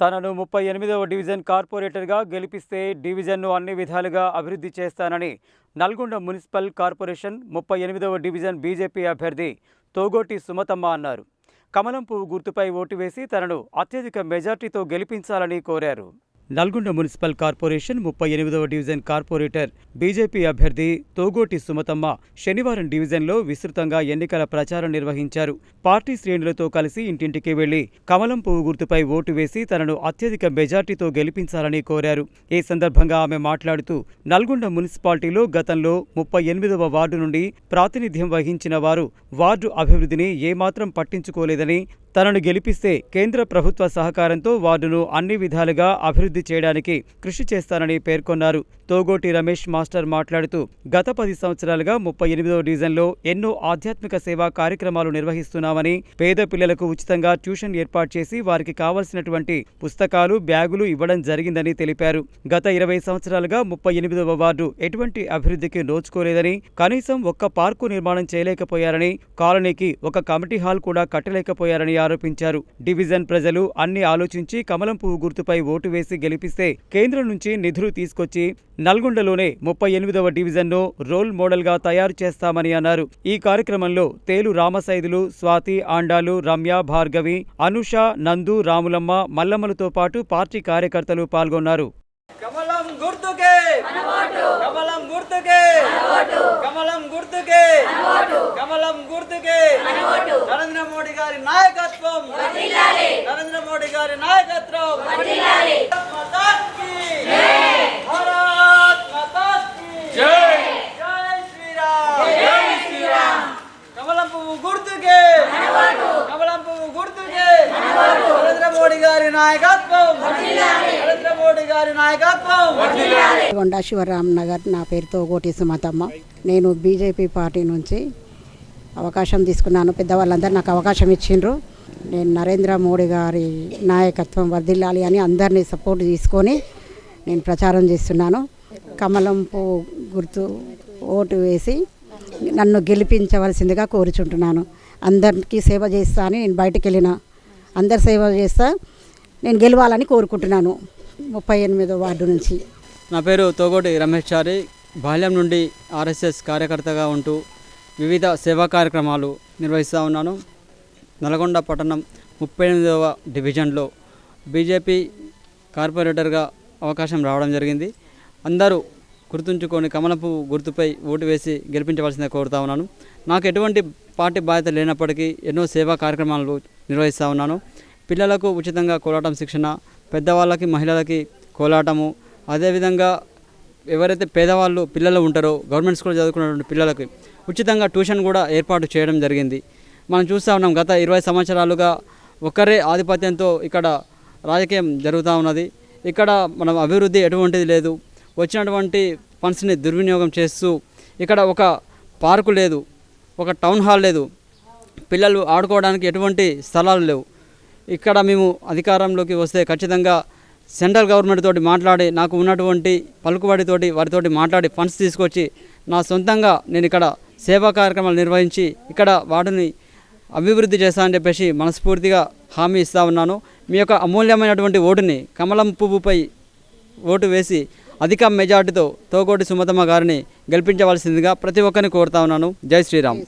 తనను ముప్పై ఎనిమిదవ డివిజన్ కార్పొరేటర్గా గెలిపిస్తే డివిజన్ను అన్ని విధాలుగా అభివృద్ధి చేస్తానని నల్గొండ మున్సిపల్ కార్పొరేషన్ ముప్పై ఎనిమిదవ డివిజన్ బీజేపీ అభ్యర్థి తోగోటి సుమతమ్మ అన్నారు. కమలం పువ్వు గుర్తుపై ఓటు వేసి తనను అత్యధిక మెజార్టీతో గెలిపించాలని కోరారు. నల్గొండ మున్సిపల్ కార్పొరేషన్ ముప్పై ఎనిమిదవ డివిజన్ కార్పొరేటర్ బీజేపీ అభ్యర్థి తోగోటి సుమతమ్మ శనివారం డివిజన్లో విస్తృతంగా ఎన్నికల ప్రచారం నిర్వహించారు. పార్టీ శ్రేణులతో కలిసి ఇంటింటికి వెళ్ళి కమలం పువ్వు గుర్తుపై ఓటు వేసి తనను అత్యధిక మెజార్టీతో గెలిపించాలని కోరారు. ఈ సందర్భంగా ఆమె మాట్లాడుతూ నల్గొండ మున్సిపాలిటీలో గతంలో ముప్పై ఎనిమిదవ వార్డు నుండి ప్రాతినిధ్యం వహించిన వారు వార్డు అభివృద్ధిని ఏమాత్రం పట్టించుకోలేదని తనను గెలిపిస్తే కేంద్ర ప్రభుత్వ సహకారంతో వార్డును అన్ని విధాలుగా అభివృద్ధి చేయడానికి కృషి చేస్తానని పేర్కొన్నారు. తోగోటి రమేష్ మాస్టర్ మాట్లాడుతూ గత పది సంవత్సరాలుగా ముప్పై ఎనిమిదవ డివిజన్లో ఎన్నో ఆధ్యాత్మిక సేవా కార్యక్రమాలు నిర్వహిస్తున్నామని పేద పిల్లలకు ఉచితంగా ట్యూషన్ ఏర్పాటు చేసి వారికి కావలసినటువంటి పుస్తకాలు బ్యాగులు ఇవ్వడం జరిగిందని తెలిపారు. గత ఇరవై సంవత్సరాలుగా ముప్పై ఎనిమిదవ వార్డు ఎటువంటి అభివృద్ధికి నోచుకోలేదని కనీసం ఒక్క పార్కు నిర్మాణం చేయలేకపోయారని కాలనీకి ఒక కమిటీ హాల్ కూడా కట్టలేకపోయారని ఆరోపించారు. డివిజన్ ప్రజలు అన్ని ఆలోచించి కమలం పువ్వు గుర్తుపై ఓటు వేసి గెలిపిస్తే కేంద్రం నుంచి నిధులు తీసుకొచ్చి నల్గొండలోనే ముప్పై ఎనిమిదవ డివిజన్ను రోల్ మోడల్గా తయారు చేస్తామని అన్నారు. ఈ కార్యక్రమంలో తేలు రామసైదులు స్వాతి ఆండాలు రమ్య భార్గవి అనుష నందు రాములమ్మ మల్లమ్మలతో పాటు పార్టీ కార్యకర్తలు పాల్గొన్నారు. కమలం గుర్తుకే! కమలం గుర్తుకే! కమలం గుర్తుకే. కమలం గుర్తుకే. నరేంద్ర మోడీ గారి నాయకత్వం. నరేంద్ర మోడీ గారి నాయకత్వం. కమలం పువ్వు గుర్తుకే. కమలం పువ్వు గుర్తుకే. నరేంద్ర మోడీ గారి నాయకత్వం. గారి నాయకత్వం. కొండ శివరామ్ నగర్ నా పేరుతో గోటి సుమతమ్మ. నేను బీజేపీ పార్టీ నుంచి అవకాశం తీసుకున్నాను. పెద్దవాళ్ళందరూ నాకు అవకాశం ఇచ్చిండ్రు. నేను నరేంద్ర మోడీ గారి నాయకత్వం వర్ధిల్లాలి అని అందరినీ సపోర్ట్ తీసుకొని నేను ప్రచారం చేస్తున్నాను. కమలం పువ్వు గుర్తు ఓటు వేసి నన్ను గెలిపించవలసిందిగా కోరుచుంటున్నాను. అందరికీ సేవ చేస్తా అని నేను బయటకు వెళ్ళిన. అందరు సేవ చేస్తా నేను గెలవాలని కోరుకుంటున్నాను. ముప్పై ఎనిమిదో వార్డు నుంచి. నా పేరు తోగోటి రమేష్ చారి. బాల్యం నుండి ఆర్ఎస్ఎస్ కార్యకర్తగా ఉంటూ వివిధ సేవా కార్యక్రమాలు నిర్వహిస్తూ ఉన్నాను. నల్గొండ పట్టణం ముప్పై ఎనిమిదవ డివిజన్లో బీజేపీ కార్పొరేటర్గా అవకాశం రావడం జరిగింది. అందరూ గుర్తుంచుకొని కమలపు గుర్తుపై ఓటు వేసి గెలిపించవలసిందే కోరుతా ఉన్నాను. నాకు ఎటువంటి పార్టీ బాధ్యత లేనప్పటికీ ఎన్నో సేవా కార్యక్రమాలు నిర్వహిస్తూ ఉన్నాను. పిల్లలకు ఉచితంగా కోలాటం శిక్షణ పెద్దవాళ్ళకి మహిళలకి కోలాటము. అదేవిధంగా ఎవరైతే పేదవాళ్ళు పిల్లలు ఉంటారో గవర్నమెంట్ స్కూల్ చదువుకున్నటువంటి పిల్లలకి ఉచితంగా ట్యూషన్ కూడా ఏర్పాటు చేయడం జరిగింది. మనం చూస్తూ ఉన్నాం గత ఇరవై సంవత్సరాలుగా ఒకరే ఆధిపత్యంతో ఇక్కడ రాజకీయం జరుగుతూ ఉన్నది. ఇక్కడ మనం అభివృద్ధి ఎటువంటిది లేదు. వచ్చినటువంటి ఫండ్స్ని దుర్వినియోగం చేస్తూ ఇక్కడ ఒక పార్కు లేదు ఒక టౌన్ హాల్ లేదు. పిల్లలు ఆడుకోవడానికి ఎటువంటి స్థలాలు లేవు. ఇక్కడ మేము అధికారంలోకి వస్తే ఖచ్చితంగా సెంట్రల్ గవర్నమెంట్ తోటి మాట్లాడి నాకు ఉన్నటువంటి పలుకుబడితోటి వారితోటి మాట్లాడి ఫండ్స్ తీసుకొచ్చి నా సొంతంగా నేను ఇక్కడ సేవా కార్యక్రమాలు నిర్వహించి ఇక్కడ వాటిని అభివృద్ధి చేస్తానని చెప్పేసి మనస్ఫూర్తిగా హామీ ఇస్తా ఉన్నాను. మీ యొక్క అమూల్యమైనటువంటి ఓటుని కమలం పువ్వుపై ఓటు వేసి అధిక మెజార్టీతో తోకోటి సుమతమ్మ గారిని గెలిపించవలసిందిగా ప్రతి ఒక్కరిని కోరుతా ఉన్నాను. జై శ్రీరామ్.